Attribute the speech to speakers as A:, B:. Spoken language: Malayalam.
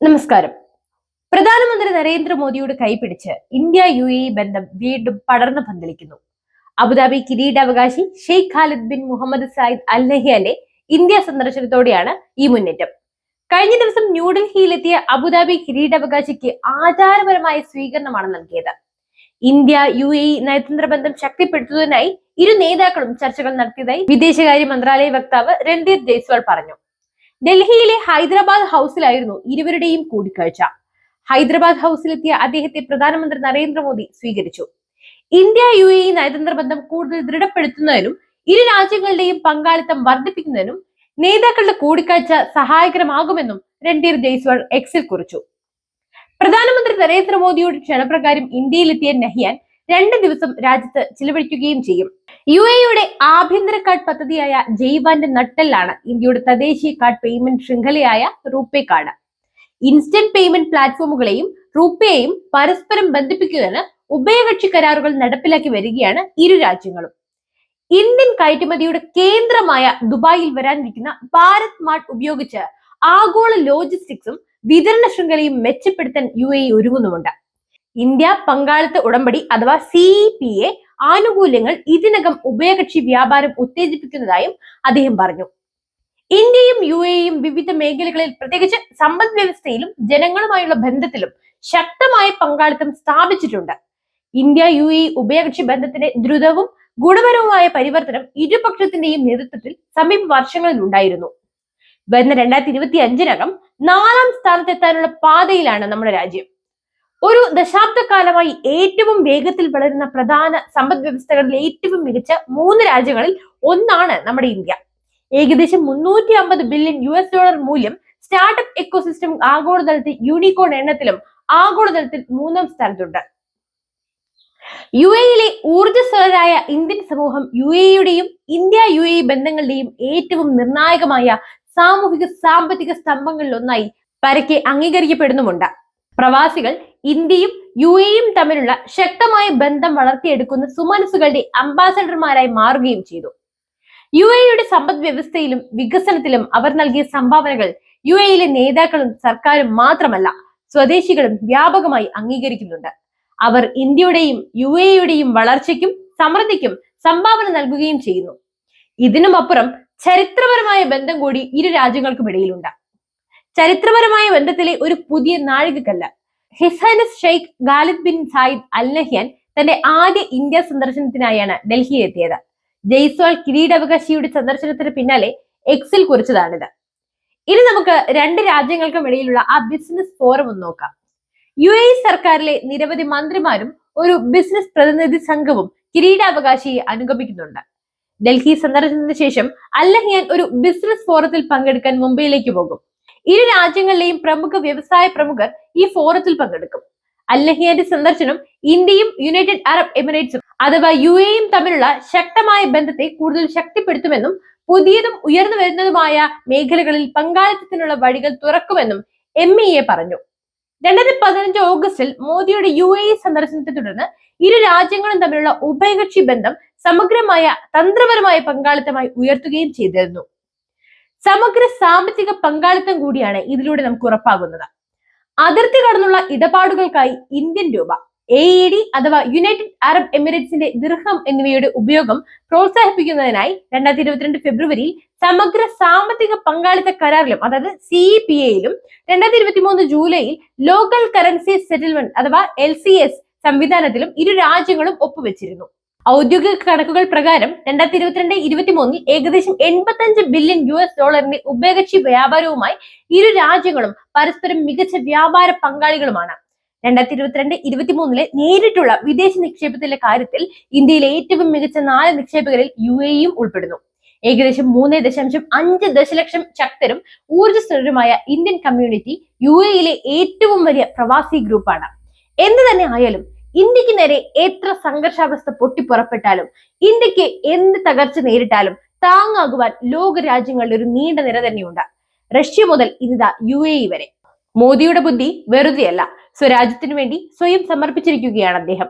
A: നമസ്കാരം. പ്രധാനമന്ത്രി നരേന്ദ്രമോദിയോട് കൈപിടിച്ച് ഇന്ത്യ യു എ ബന്ധം വീണ്ടും പടർന്നു പന്തലിക്കുന്നു. അബുദാബി കിരീടാവകാശി Sheikh Khalid bin Mohamed Zayed Al നഹിയാന്റെ India സന്ദർശനത്തോടെയാണ് ഈ മുന്നേറ്റം. കഴിഞ്ഞ ദിവസം ന്യൂഡൽഹിയിലെത്തിയ അബുദാബി കിരീടാവകാശിക്ക് ആചാരപരമായ സ്വീകരണമാണ് നൽകിയത്. ഇന്ത്യ യു എ നയതന്ത്ര ബന്ധം ശക്തിപ്പെടുത്തുന്നതിനായി ഇരു നേതാക്കളും ചർച്ചകൾ നടത്തിയതായി വിദേശകാര്യ മന്ത്രാലയ വക്താവ് രൺദീപ് ജയ്സ്വാൾ പറഞ്ഞു. ഡൽഹിയിലെ ഹൈദരാബാദ് ഹൗസിലായിരുന്നു ഇരുവരുടെയും കൂടിക്കാഴ്ച. ഹൈദരാബാദ് ഹൗസിലെത്തിയ അദ്ദേഹത്തെ പ്രധാനമന്ത്രി നരേന്ദ്രമോദി സ്വീകരിച്ചു. ഇന്ത്യ യു എ നയതന്ത്ര ബന്ധം കൂടുതൽ ദൃഢപ്പെടുത്തുന്നതിനും ഇരു രാജ്യങ്ങളുടെയും പങ്കാളിത്തം വർദ്ധിപ്പിക്കുന്നതിനും നേതാക്കളുടെ കൂടിക്കാഴ്ച സഹായകരമാകുമെന്നും രൺധീർ ജയ്സ്വാൾ എക്സിൽ കുറിച്ചു. പ്രധാനമന്ത്രി നരേന്ദ്രമോദിയുടെ ക്ഷണപ്രകാരം ഇന്ത്യയിലെത്തിയ നഹിയാൻ രണ്ട് ദിവസം രാജ്യത്ത് ചിലവഴിക്കുകയും ചെയ്യും. യു എയുടെ ആഭ്യന്തര കാർഡ് പദ്ധതിയായ ജയ്വാന്റെ നട്ടെല്ലാണ് ഇന്ത്യയുടെ തദ്ദേശീയ കാർഡ് പേയ്മെന്റ് ശൃംഖലയായ റൂപേ കാർഡ്. ഇൻസ്റ്റന്റ് പേയ്മെന്റ് പ്ലാറ്റ്ഫോമുകളെയും റൂപേയും പരസ്പരം ബന്ധിപ്പിക്കുന്നതിന് ഉഭയകക്ഷി കരാറുകൾ നടപ്പിലാക്കി വരികയാണ് ഇരു രാജ്യങ്ങളും. ഇന്ത്യൻ കയറ്റുമതിയുടെ കേന്ദ്രമായ ദുബായിൽ വരാനിരിക്കുന്ന ഭാരത് മാർട്ട് ഉപയോഗിച്ച് ആഗോള ലോജിസ്റ്റിക്സും വിതരണ ശൃംഖലയും മെച്ചപ്പെടുത്താൻ യു എ ഒരുങ്ങുന്നുമുണ്ട്. ഇന്ത്യ പങ്കാളിത്ത ഉടമ്പടി അഥവാ സി പി എ ആനുകൂല്യങ്ങൾ ഇതിനകം ഉഭയകക്ഷി വ്യാപാരം ഉത്തേജിപ്പിക്കുന്നതായും അദ്ദേഹം പറഞ്ഞു. ഇന്ത്യയും യു എയും വിവിധ മേഖലകളിൽ പ്രത്യേകിച്ച് സമ്പദ് വ്യവസ്ഥയിലും ജനങ്ങളുമായുള്ള ബന്ധത്തിലും ശക്തമായ പങ്കാളിത്തം സ്ഥാപിച്ചിട്ടുണ്ട്. ഇന്ത്യ യു എ ഉഭയകക്ഷി ബന്ധത്തിന്റെ ദ്രുതവും ഗുണപരവുമായ പരിവർത്തനം ഇരുപക്ഷത്തിന്റെയും നേതൃത്വത്തിൽ സമീപ വർഷങ്ങളിൽ ഉണ്ടായിരുന്നു. വരുന്ന രണ്ടായിരത്തി ഇരുപത്തി അഞ്ചിനകം നാലാം സ്ഥാനത്തെത്താനുള്ള പാതയിലാണ് നമ്മുടെ രാജ്യം. ഒരു ദശാബ്ദക്കാലമായി ഏറ്റവും വേഗത്തിൽ വളരുന്ന പ്രധാന സമ്പദ് വ്യവസ്ഥകളിൽ ഏറ്റവും മികച്ച മൂന്ന് രാജ്യങ്ങളിൽ ഒന്നാണ് നമ്മുടെ ഇന്ത്യ. ഏകദേശം മുന്നൂറ്റി അമ്പത് ബില്യൺ യു എസ് ഡോളർ മൂല്യം സ്റ്റാർട്ടപ്പ് എക്കോസിസ്റ്റം ആഗോളതലത്തിൽ യൂണിക്കോൺ എണ്ണത്തിലും ആഗോളതലത്തിൽ മൂന്നാം സ്ഥാനത്തുണ്ട്. യു എയിലെ ഊർജസ്വലരായ ഇന്ത്യൻ സമൂഹം യു എയുടെയും ഇന്ത്യ യു എ ബന്ധങ്ങളുടെയും ഏറ്റവും നിർണായകമായ സാമൂഹിക സാമ്പത്തിക സ്തംഭങ്ങളിൽ ഒന്നായി പരക്കെ അംഗീകരിക്കപ്പെടുന്നുമുണ്ട്. പ്രവാസികൾ ഇന്ത്യയും യു എയും തമ്മിലുള്ള ശക്തമായ ബന്ധം വളർത്തിയെടുക്കുന്ന സുമനസുകളുടെ അംബാസഡർമാരായി മാറുകയും ചെയ്തു. യു എയുടെ സമ്പദ് വ്യവസ്ഥയിലും വികസനത്തിലും അവർ നൽകിയ സംഭാവനകൾ യു എയിലെ നേതാക്കളും സർക്കാരും മാത്രമല്ല സ്വദേശികളും വ്യാപകമായി അംഗീകരിക്കുന്നുണ്ട്. അവർ ഇന്ത്യയുടെയും യു എയുടെയും വളർച്ചയ്ക്കും സമൃദ്ധിക്കും സംഭാവന നൽകുകയും ചെയ്യുന്നു. ഇതിനുമപ്പുറം ചരിത്രപരമായ ബന്ധം കൂടി ഇരു രാജ്യങ്ങൾക്കും ഇടയിലുണ്ട്. ചരിത്രപരമായ ബന്ധത്തിലെ ഒരു പുതിയ നാഴികക്കല്ല് his highness Sheikh Khalid bin Zayed Al Nahyan തന്റെ ആദ്യ ഇന്ത്യ സന്ദർശനത്തിനായാണ് ഡൽഹിയിലെത്തിയത് ജയ്സ്വാൾ കിരീടാവകാശിയുടെ സന്ദർശനത്തിന് പിന്നാലെ എക്സിൽ കുറിച്ചതാണിത്. ഇനി നമുക്ക് രണ്ട് രാജ്യങ്ങൾക്കും ഇടയിലുള്ള ആ ബിസിനസ് ഫോറം ഒന്ന് നോക്കാം. യു എ സർക്കാരിലെ നിരവധി മന്ത്രിമാരും ഒരു ബിസിനസ് പ്രതിനിധി സംഘവും കിരീടാവകാശിയെ അനുഗമിക്കുന്നുണ്ട്. ഡൽഹി സന്ദർശനത്തിന് ശേഷം അല്ലഹിയാൻ ഒരു ബിസിനസ് ഫോറത്തിൽ പങ്കെടുക്കാൻ മുംബൈയിലേക്ക് പോകും. ഇരു രാജ്യങ്ങളിലെയും പ്രമുഖ വ്യവസായ പ്രമുഖർ ഈ ഫോറത്തിൽ പങ്കെടുക്കും. അല്ലഹിയാന്റെ സന്ദർശനം ഇന്ത്യയും യുണൈറ്റഡ് അറബ് എമിറേറ്റ്സും അഥവാ യു എയും തമ്മിലുള്ള ശക്തമായ ബന്ധത്തെ കൂടുതൽ ശക്തിപ്പെടുത്തുമെന്നും പുതിയതും ഉയർന്നു വരുന്നതുമായ മേഖലകളിൽ പങ്കാളിത്തത്തിനുള്ള വഴികൾ തുറക്കുമെന്നും എം ഇ എ പറഞ്ഞു. രണ്ടായിരത്തി പതിനഞ്ച് ഓഗസ്റ്റിൽ മോദിയുടെ യു എ സന്ദർശനത്തെ തുടർന്ന് ഇരു രാജ്യങ്ങളും തമ്മിലുള്ള ഉഭയകക്ഷി ബന്ധം സമഗ്രമായ തന്ത്രപരമായ പങ്കാളിത്തമായി ഉയർത്തുകയും ചെയ്തിരുന്നു. സമഗ്ര സാമ്പത്തിക പങ്കാളിത്തം കൂടിയാണ് ഇതിലൂടെ നമുക്ക് ഉറപ്പാകുന്നത്. അതിർത്തി കടന്നുള്ള ഇടപാടുകൾക്കായി ഇന്ത്യൻ രൂപ എ ഇ ഡി അഥവാ യുണൈറ്റഡ് അറബ് എമിറേറ്റ്സിന്റെ ദീർഘം എന്നിവയുടെ ഉപയോഗം പ്രോത്സാഹിപ്പിക്കുന്നതിനായി രണ്ടായിരത്തി ഇരുപത്തിരണ്ട് ഫെബ്രുവരിയിൽ സമഗ്ര സാമ്പത്തിക പങ്കാളിത്ത കരാറിലും അതായത് സി പി എയിലും രണ്ടായിരത്തി ഇരുപത്തി മൂന്ന് ജൂലൈയിൽ ലോക്കൽ കറൻസി സെറ്റിൽമെന്റ് അഥവാ എൽ സി എസ് സംവിധാനത്തിലും ഇരു രാജ്യങ്ങളും ഒപ്പുവെച്ചിരുന്നു. ഔദ്യോഗിക കണക്കുകൾ പ്രകാരം രണ്ടായിരത്തി ഇരുപത്തിരണ്ട് ഇരുപത്തി മൂന്നിൽ ഏകദേശം എൺപത്തഞ്ച് ബില്യൺ യു എസ് ഡോളറിന്റെ ഉഭയകക്ഷി വ്യാപാരവുമായി ഇരു രാജ്യങ്ങളും പരസ്പരം മികച്ച വ്യാപാര പങ്കാളികളുമാണ്. രണ്ടായിരത്തി ഇരുപത്തിരണ്ട് ഇരുപത്തി മൂന്നിലെ നേരിട്ടുള്ള വിദേശ നിക്ഷേപത്തിന്റെ കാര്യത്തിൽ ഇന്ത്യയിലെ ഏറ്റവും മികച്ച നാല് നിക്ഷേപകരിൽ യു എയും ഉൾപ്പെടുന്നു. ഏകദേശം മൂന്ന് ദശാംശം അഞ്ച് ദശലക്ഷം ശക്തരും ഊർജസ്വലരുമായ ഇന്ത്യൻ കമ്മ്യൂണിറ്റി യു എയിലെ ഏറ്റവും വലിയ പ്രവാസി ഗ്രൂപ്പാണ്. എന്ത് തന്നെ ആയാലും ഇന്ത്യയ്ക്ക് നേരെ എത്ര സംഘർഷാവസ്ഥ പൊട്ടിപ്പുറപ്പെട്ടാലും ഇന്ത്യയ്ക്ക് എന്ത് തകർച്ച നേരിട്ടാലും താങ്ങാകുവാൻ ലോക ഒരു നീണ്ട നിര തന്നെയുണ്ട്. റഷ്യ മുതൽ ഇനിതാ യു എ വരെ. മോദിയുടെ ബുദ്ധി വെറുതെയല്ല. സ്വരാജ്യത്തിനു വേണ്ടി സ്വയം സമർപ്പിച്ചിരിക്കുകയാണ് അദ്ദേഹം.